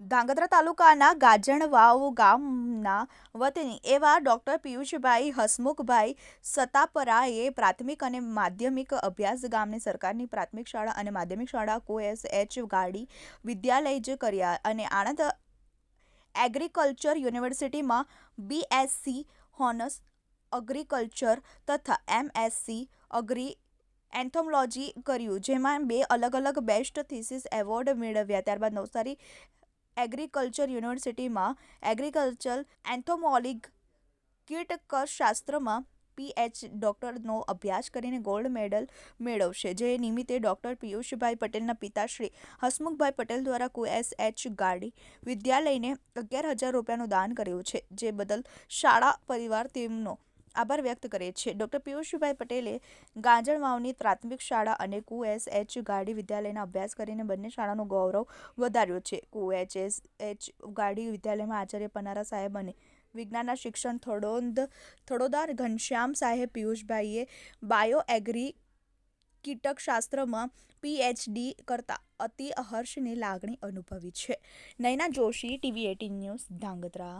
ધાંગધ્રા તાલુકાના ગાજણવાવ ગામના વતની એવા ડૉક્ટર પિયુષભાઈ હસમુખભાઈ સતાપરાએ પ્રાથમિક અને માધ્યમિક અભ્યાસ ગામની સરકારની પ્રાથમિક શાળા અને માધ્યમિક શાળા કોએસ એચ ગાડી વિદ્યાલય જ કર્યા અને આણંદ એગ્રીકલ્ચર યુનિવર્સિટીમાં બીએસસી હોનર્સ અગ્રીકલ્ચર તથા એમએસસી અગ્રી એન્થોમોલોજી કર્યું, જેમાં બે અલગ અલગ બેસ્ટ થીસીસ એવોર્ડ મેળવ્યા. ત્યારબાદ નવસારી એગ્રીકલ્ચર યુનિવર્સિટીમાં એગ્રીકલ્ચર એન્થોમોલિક કીટકશાસ્ત્રમાં પીએચ ડોક્ટરનો અભ્યાસ કરીને ગોલ્ડ મેડલ મેળવશે, જે નિમિત્તે ડૉક્ટર પિયુષભાઈ પટેલના પિતાશ્રી હસમુખભાઈ પટેલ દ્વારા કુએસ એચ ગાડી વિદ્યાલયને અગિયાર હજાર રૂપિયાનું દાન કર્યું છે, જે બદલ શાળા પરિવાર તેમનો આભાર વ્યક્ત કરે છે. ડૉક્ટર પિયુષભાઈ પટેલે ગાજણવાવની પ્રાથમિક શાળા અને કુએસ એચ ગાડી વિદ્યાલયના અભ્યાસ કરીને બંને શાળાનું ગૌરવ વધાર્યું છે. કુએચએસ એચ ગાડી વિદ્યાલયમાં આચાર્ય પનારા સાહેબ અને વિજ્ઞાનના શિક્ષણ થોડોંદ થોડોદાર ઘનશ્યામ સાહેબ પિયુષભાઈએ બાયો એગ્રી કીટકશાસ્ત્રમાં પીએચડી કરતા અતિ હર્ષની લાગણી અનુભવી છે. Nayana Joshi, TV eighteen news Dhrangadhra.